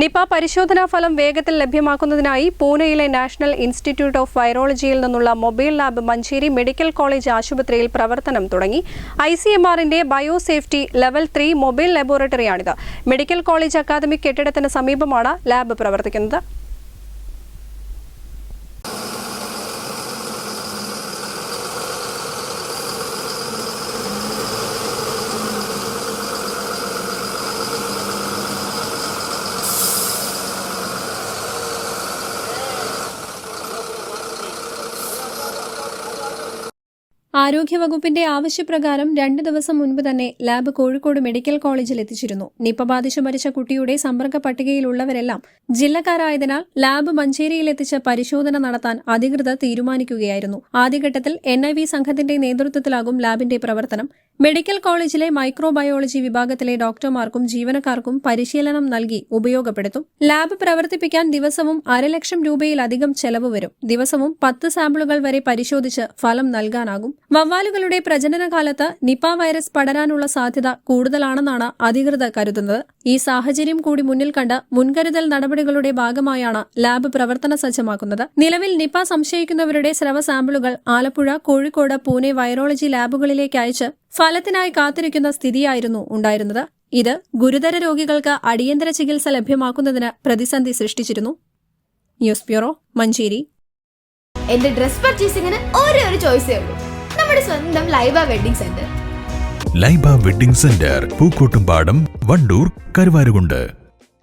Nipah പരിശോധനാ ഫലം വേഗത്തിൽ ലഭ്യമാക്കുന്നതിനായി പൂനെയിലെ നാഷണൽ ഇൻസ്റ്റിറ്റ്യൂട്ട് ഓഫ് വൈറോളജിയിൽ നിന്നുള്ള mobile lab Manjeri medical college ആശുപത്രിയിൽ പ്രവർത്തനം തുടങ്ങി. ഐ സി എം ആറിന്റെ ബയോസേഫ്റ്റി ലെവൽ ത്രീ മൊബൈൽ ലബോറട്ടറിയാണിത്. മെഡിക്കൽ കോളേജ് അക്കാദമിക് കെട്ടിടത്തിന് സമീപമാണ് ലാബ് പ്രവർത്തിക്കുന്നത്. ആരോഗ്യവകുപ്പിന്റെ ആവശ്യപ്രകാരം രണ്ട് ദിവസം മുൻപ് തന്നെ ലാബ് കോഴിക്കോട് മെഡിക്കൽ കോളേജിൽ എത്തിച്ചിരുന്നു. നിപ ബാധിച്ചു മരിച്ച കുട്ടിയുടെ സമ്പർക്ക പട്ടികയിലുള്ളവരെല്ലാം ജില്ലക്കാരായതിനാൽ ലാബ് മഞ്ചേരിയിൽ എത്തിച്ച് പരിശോധന നടത്താൻ അധികൃതർ തീരുമാനിക്കുകയായിരുന്നു. ആദ്യഘട്ടത്തിൽ എൻ ഐ വി സംഘത്തിന്റെ നേതൃത്വത്തിലാകും ലാബിന്റെ പ്രവർത്തനം. മെഡിക്കൽ കോളേജിലെ മൈക്രോബയോളജി വിഭാഗത്തിലെ ഡോക്ടർമാർക്കും ജീവനക്കാർക്കും പരിശീലനം നൽകി ഉപയോഗപ്പെടുത്തും. ലാബ് പ്രവർത്തിപ്പിക്കാൻ ദിവസവും അരലക്ഷം രൂപയിലധികം ചെലവ് വരും. ദിവസവും പത്ത് സാമ്പിളുകൾ വരെ പരിശോധിച്ച് ഫലം നൽകാനാകും. വവ്വാലുകളുടെ പ്രജനനകാലത്ത് നിപ വൈറസ് പടരാനുള്ള സാധ്യത കൂടുതലാണെന്നാണ് അധികൃതർ കരുതുന്നത്. ഈ സാഹചര്യം കൂടി മുന്നിൽ കണ്ട് മുൻകരുതൽ നടപടികളുടെ ഭാഗമായാണ് ലാബ് പ്രവർത്തന സജ്ജമാക്കുന്നത്. നിലവിൽ നിപ സംശയിക്കുന്നവരുടെ സ്രവ സാമ്പിളുകൾ ആലപ്പുഴ കോഴിക്കോട് പൂനെ വൈറോളജി ലാബുകളിലേക്ക് അയച്ച് ഫലത്തിനായി കാത്തിരിക്കുന്ന സ്ഥിതിയായിരുന്നു ഉണ്ടായിരുന്നത്. ഇത് ഗുരുതര രോഗികൾക്ക് അടിയന്തര ചികിത്സ ലഭ്യമാക്കുന്നതിന് പ്രതിസന്ധി സൃഷ്ടിച്ചിരുന്നു. News bureau Manjeri. എന്റെ ഡ്രസ് പർച്ചേസിംഗിന് ഒരേ ഒരു ചോയ്സേ ഉള്ളൂ. നമ്മുടെ സ്വന്തം Laiba wedding centre. Laiba wedding centre Pookkottumpadam Vandoor Karuvarakundu.